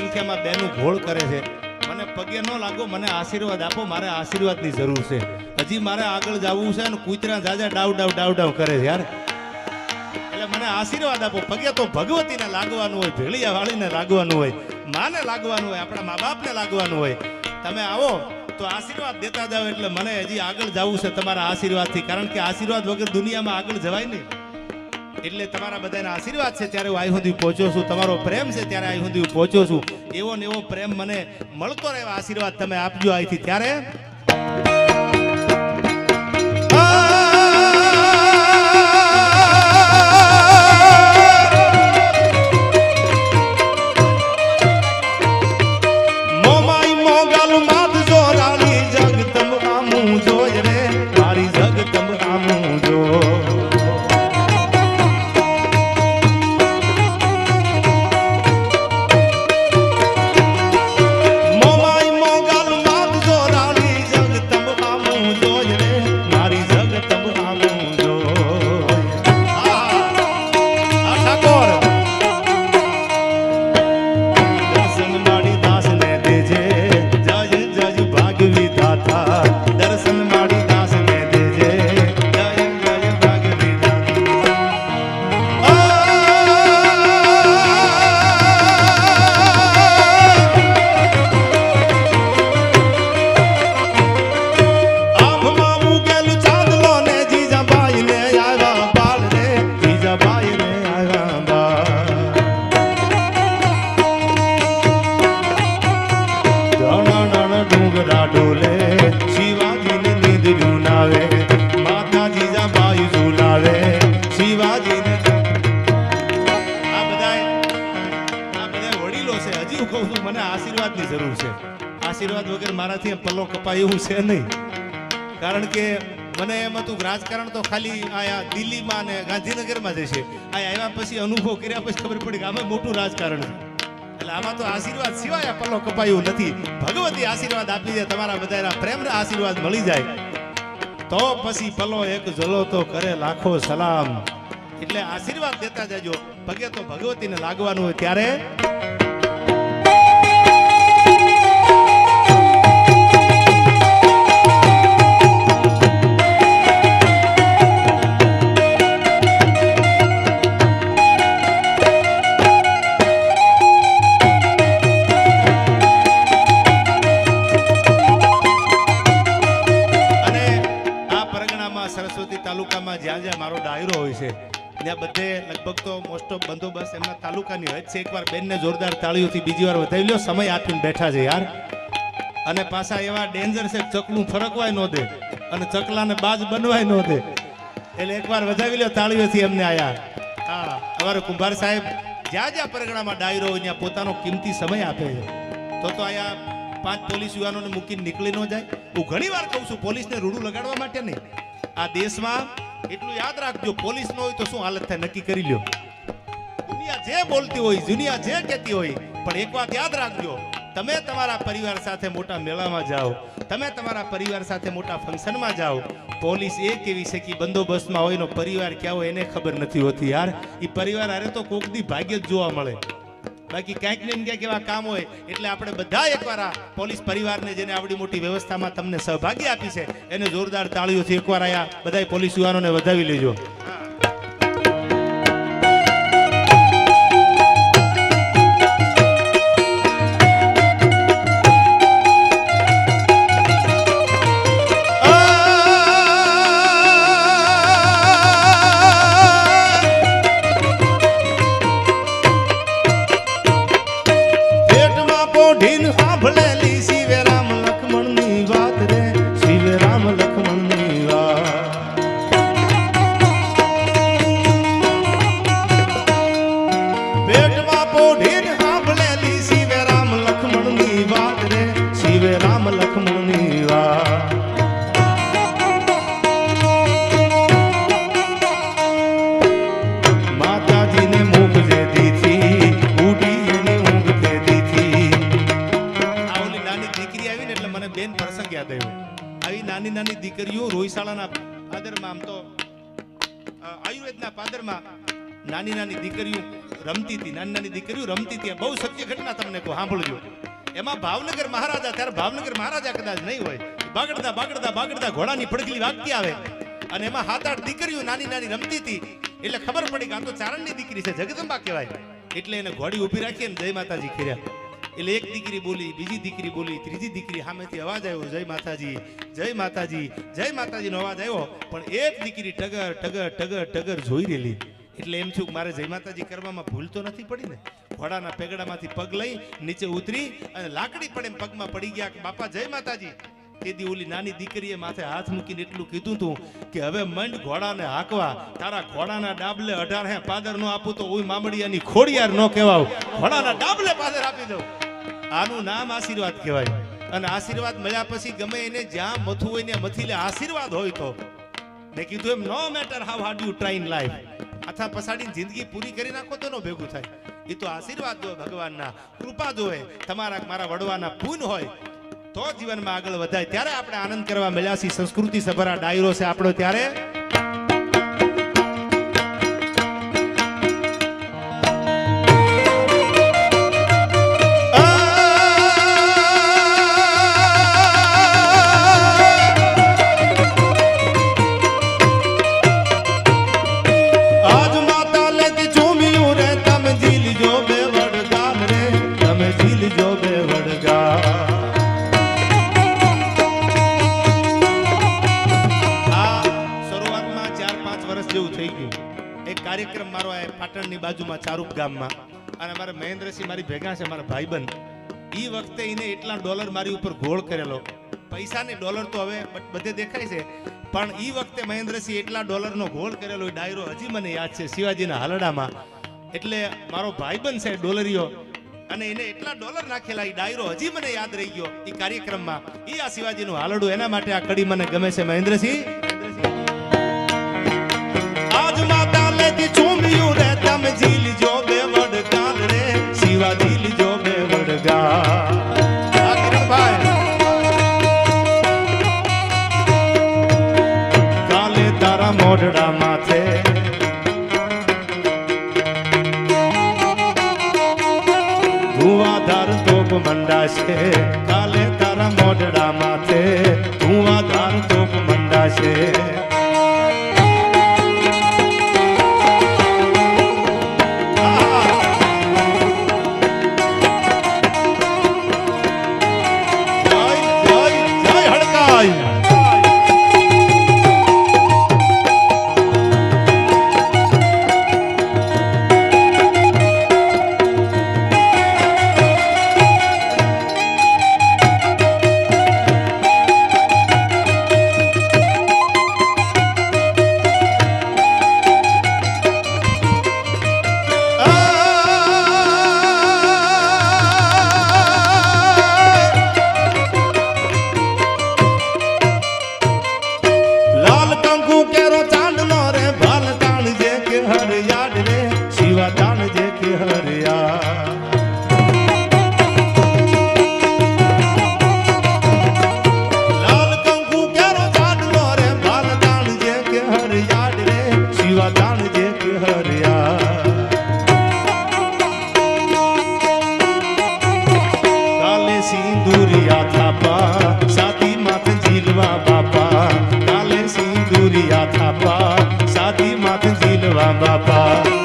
સંખ્યામાં બેનું ઘોળ કરે છે. મને પગે ન લાગો, મને આશીર્વાદ આપો, મારે આશીર્વાદની જરૂર છે. હજી મારે આગળ જવું છે અને કૂતરા જાજા ડાવ ડાવ ડાવ ડાવ કરે છે, યાર. એટલે મને આશીર્વાદ આપો. પગે તો ભગવતીને લાગવાનું હોય ભેળિયા વાળીને લાગવાનું હોય, માને લાગવાનું હોય, આપણા મા બાપને લાગવાનું હોય. તમે આવો તો આશીર્વાદ દેતા જાઓ એટલે મને હજી આગળ જવું છે તમારા આશીર્વાદથી. કારણ કે આશીર્વાદ વગર દુનિયામાં આગળ જવાય નહીં. એટલે તમારા બધાના આશીર્વાદ છે ત્યારે હું અહીં સુધી પહોંચ્યો છું. તમારો પ્રેમ છે ત્યારે અહીં સુધી પહોંચ્યો છું. એવો ને એવો પ્રેમ મને મળતો રહે એવા આશીર્વાદ તમે આપજો અહીંથી ત્યારે મારાથી કપાય એવું છે નહીં. કારણ કે મને એમ હતું રાજકારણ તો ખાલી આયા દિલ્હીમાં ને ગાંધીનગરમાં જ છે આ પછી અનુભવ કર્યા પછી ખબર પડી કે આમાં મોટું રાજકારણ છે. એટલે આમાં તો આશીર્વાદ સિવાય પલ્લો કપાયું નથી. ભગવતી આશીર્વાદ આપી દે, તમારા બધાના પ્રેમના આશીર્વાદ મળી જાય. તો પછી પલ્લો એક જલો તો કરે લાખો સલામ. એટલે આશીર્વાદ દેતા જજો. પગે તો ભગવતીને લાગવાનું હોય ત્યારે તો બંદોબસ્ત એમના તાલુકાની હોય. છે એકવાર બેનને જોરદાર તાળીઓથી બીજી વાર વધાવી લ્યો. સમય આપીને બેઠા છે યાર. અને પાછા એવા ડેન્જર છે ચકલું ફરકવાય ન દે અને ચકલાને બાજ બનવાય ન દે. એટલે એકવાર વધાવી લ્યો તાળીઓથી એમને આયા હા, અમારે કુંભાર સાહેબ જ્યાં જ્યાં પરગણામાં ડાયરો હોય, ત્યાં પોતાનો કિંમતી સમય આપે છે. તો તો આયા પાંચ પોલીસ યુવાનોને મૂકીને નીકળી ન જાય. હું ઘણી વાર કહું છું, પોલીસને રૂડું લગાડવા માટે નહીં. આ દેશમાં એટલું યાદ રાખજો, પોલીસ ન હોય તો શું હાલત થાય? નક્કી કરી લ્યો. જે બોલતી હોય દુનિયા જે કહેતી હોય, પણ એક વાત યાદ રાખજો, તમે તમારા પરિવાર સાથે મોટા મેળામાં જાઓ, તમે તમારા પરિવાર સાથે મોટા ફંક્શનમાં જાઓ, પોલીસ એ કેવી છે કે બંદોબસ્તમાં હોય પરિવાર ક્યાં હોય એને ખબર નથી હોતી યાર. એ પરિવાર હારે તો કોક દી ભાગ્ય જ જોવા મળે. બાકી ક્યાંક ને ક્યાંક એવા કામ હોય, એટલે આપણે બધા એકવાર આ પોલીસ પરિવારને જેને આવડી મોટી વ્યવસ્થામાં તમને સહભાગી આપી છે, એને જોરદાર તાળીઓથી એકવાર આયા બધા પોલીસ યુવાનોને વધાવી લેજો. પ્રસંગ યાદ આવી નાની નાની દીકરીઓ રોહિશાળાના પાદરમાં, આમ તો આયુર્વેદના પાદરમાં નાની નાની દીકરીઓ રમતી હતી. નાની નાની દીકરીઓ રમતી હતી. બહુ સત્ય ઘટના તમને કહું, સાંભળજો. એમાં ભાવનગર મહારાજા, ત્યારે ભાવનગર મહારાજા કદાચ નહીં હોય બાગડતા બાગડતા બાગડતા ઘોડાની પડગલી વાગતી આવે. અને એમાં હાથ આઠ દીકરીઓ નાની નાની રમતી હતી. એટલે ખબર પડી કે આ તો ચારણની દીકરી છે. જગદંબા કહેવાય. એટલે એને ઘોડી ઊભી રાખી અને જય માતાજી કર્યા. એટલે એક દીકરી બોલી, બીજી દીકરી બોલી, ત્રીજી દીકરી સામેથી અવાજ આવ્યો, જય માતાજી જય માતાજી, જય માતાજીનો અવાજ આવ્યો. પણ એક દીકરી ટગર ટગર ટગર ટગર જોઈ રહેલી. એટલે એમ થયું કે મારે જય માતાજી કરવામાં ભૂલ તો નથી પડી ને? ઘોડાના પેગડામાંથી પગ લઈ નીચે ઉતરી અને લાકડી પણ એમ પગમાં પડી ગયા કે, બાપા, જય માતાજી. તેથી ઓલી નાની દીકરીએ માથે હાથ મૂકીને એટલું કીધું તું કે હવે મંડ ઘોડાને હાંકવા, તારા ઘોડાના ડાબલે અઢાર હે, પાદર નો આપું તો હું મામડિયાની ખોડિયાર નો કહેવાવ. ઘોડાના ડાબલે પાદર આપી દઉં. આનું નામ આશીર્વાદ કહેવાય. અને આશીર્વાદ મળ્યા પછી ગમે એને જ્યાં મથું હોય ને મથીલે આશીર્વાદ હોય તો. મેં કીધું એમ no matter how hard you try in life આથા પસાડીને જિંદગી પૂરી કરી નાખો તો નો ભેગું થાય. એ તો આશીર્વાદ જોવે ભગવાનના, કૃપા જોવે તમારા, મારા વડવાના પૂન હોય તો જીવનમાં આગળ વધાય. ત્યારે આપણે આનંદ કરવા મળ્યા છીએ. સંસ્કૃતિ સભરા ડાયરો છે આપણો ત્યારે. આ પાટણની બાજુમાં ચારુપ ગામમાં. અને મારા મહેન્દ્રસિંહ, મારી ભેગા છે, મારા ભાઈબંધ. એ વખતે એને એટલા ડોલર મારી ઉપર ગોળ કરેલો. પૈસાની ડોલર તો હવે બધે દેખાય છે. પણ એ વખતે મહેન્દ્રસિંહ એટલા ડોલરનો ગોળ કરેલો એ ડાયરો હજી મને યાદ છે, શિવાજીના હાલડામાં. એટલે મારો ભાઈબંધ છે, ડોલરીઓ. અને એને એટલા ડોલર નાખેલા એ ડાયરો હજી મને યાદ રહી ગયો એ કાર્યક્રમમાં. એ આ શિવાજીનું હાલડું, એના માટે આ કડી મને ગમે છે, મહેન્દ્રસિંહ. ધુઆધાર મંડા છે કાલે તારા મોઢડા માથે মুখের চা पा